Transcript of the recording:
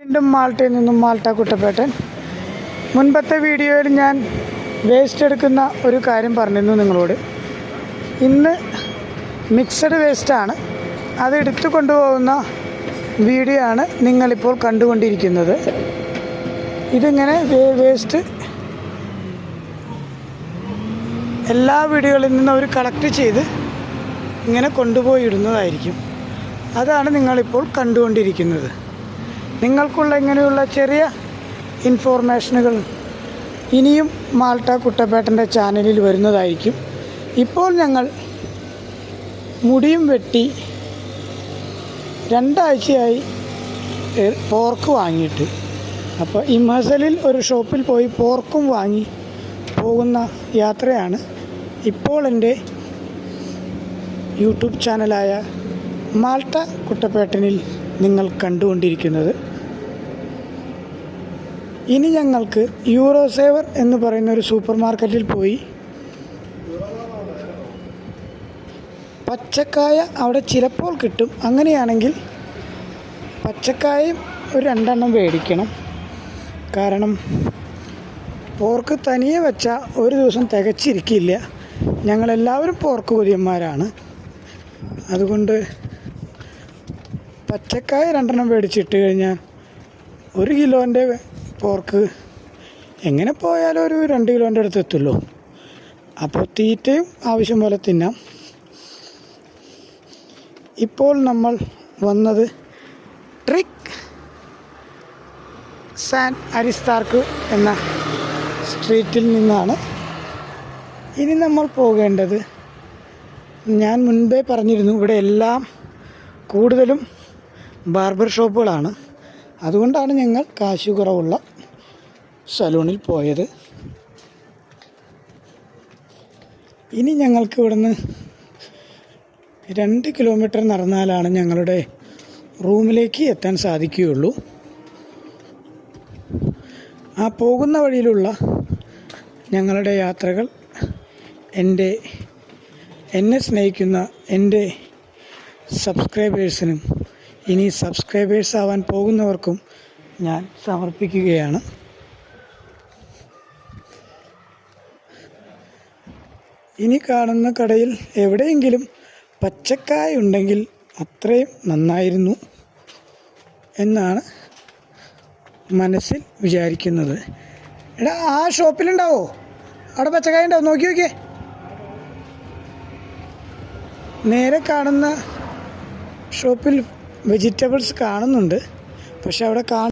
വീണ്ടും മാൾട്ടയിൽ നിന്നും മാൾട്ട കുട്ടപ്പേട്ടൻ. മുൻപത്തെ വീഡിയോയിൽ ഞാൻ വേസ്റ്റ് എടുക്കുന്ന ഒരു കാര്യം പറഞ്ഞിരുന്നു നിങ്ങളോട്. ഇന്ന് മിക്സഡ് വേസ്റ്റാണ് അത് എടുത്തു കൊണ്ടുപോകുന്ന വീഡിയോ ആണ് നിങ്ങളിപ്പോൾ കണ്ടുകൊണ്ടിരിക്കുന്നത്. ഇതിങ്ങനെ വേസ്റ്റ് എല്ലാ വീടുകളിൽ നിന്നും അവർ കളക്ട് ചെയ്ത് ഇങ്ങനെ കൊണ്ടുപോയി ഇടുന്നതായിരിക്കും. അതാണ് നിങ്ങളിപ്പോൾ കണ്ടുകൊണ്ടിരിക്കുന്നത്. നിങ്ങൾക്കുള്ള ഇങ്ങനെയുള്ള ചെറിയ ഇൻഫോർമേഷനുകൾ ഇനിയും മാൾട്ട കുട്ടപ്പേട്ടന്റെ ചാനലിൽ വരുന്നതായിരിക്കും. ഇപ്പോൾ ഞങ്ങൾ മുടിയും വെട്ടി രണ്ടാഴ്ചയായി പോർക്ക് വാങ്ങിയിട്ട്. അപ്പോൾ ഈ മസലിൽ ഒരു ഷോപ്പിൽ പോയി പോർക്കും വാങ്ങി പോകുന്ന യാത്രയാണ് ഇപ്പോൾ എന്റെ യൂട്യൂബ് ചാനലായ മാൾട്ട കുട്ടപ്പേട്ടനിൽ നിങ്ങൾ കണ്ടുകൊണ്ടിരിക്കുന്നത്. ഇനി ഞങ്ങൾക്ക് യൂറോ സേവർ എന്ന് പറയുന്ന ഒരു സൂപ്പർ മാർക്കറ്റിൽ പോയി പച്ചക്കായ അവിടെ ചിലപ്പോൾ കിട്ടും. അങ്ങനെയാണെങ്കിൽ പച്ചക്കായയും ഒരു രണ്ടെണ്ണം മേടിക്കണം. കാരണം പോർക്ക് തനിയെ വെച്ചാൽ ഒരു ദിവസം തികച്ചിരിക്കില്ല. ഞങ്ങളെല്ലാവരും പോർക്ക് കൊതിയന്മാരാണ് അതുകൊണ്ട് പച്ചക്കായ രണ്ടെണ്ണം മേടിച്ചിട്ട് കഴിഞ്ഞാൽ ഒരു കിലോന്റെ പോർക്ക് എങ്ങനെ പോയാലും ഒരു രണ്ട് കിലോന്റെ അടുത്ത് എത്തുള്ളൂ. അപ്പോൾ തീറ്റയും ആവശ്യം പോലെ തിന്നാം. ഇപ്പോൾ നമ്മൾ വന്നത് ട്രിക് സാൻ അരിസ്താർക്ക് എന്ന സ്ട്രീറ്റിൽ നിന്നാണ്. ഇനി നമ്മൾ പോകേണ്ടത് ഞാൻ മുൻപേ പറഞ്ഞിരുന്നു ഇവിടെ എല്ലാം കൂടുതലും ബാർബർ ഷോപ്പുകളാണ്. അതുകൊണ്ടാണ് ഞങ്ങൾ കാശ് കുറവുള്ള സലൂണിൽ പോയത്. ഇനി ഞങ്ങൾക്ക് ഇവിടുന്ന് രണ്ട് കിലോമീറ്റർ നടന്നാലാണ് ഞങ്ങളുടെ റൂമിലേക്ക് എത്താൻ സാധിക്കുകയുള്ളൂ. ആ പോകുന്ന വഴിയിലുള്ള ഞങ്ങളുടെ യാത്രകൾ എന്റെ എന്നെ സ്നേഹിക്കുന്ന എന്റെ സബ്സ്ക്രൈബേഴ്സിനും ഇനി സബ്സ്ക്രൈബേഴ്സ് ആവാൻ പോകുന്നവർക്കും ഞാൻ സമർപ്പിക്കുകയാണ്. ഇനി കാണുന്ന കടയിൽ എവിടെയെങ്കിലും പച്ചക്കായ ഉണ്ടെങ്കിൽ അത്രയും നന്നായിരുന്നു എന്നാണ് മനസ്സിൽ വിചാരിക്കുന്നത്. എടാ ആ ഷോപ്പിലുണ്ടാവോ? അവിടെ പച്ചക്കായ ഉണ്ടാവും നോക്കി നോക്കിയേ. നേരെ കാണുന്ന ഷോപ്പിൽ വെജിറ്റബിൾസ് കാണുന്നുണ്ട്. പക്ഷെ അവിടെ കാണ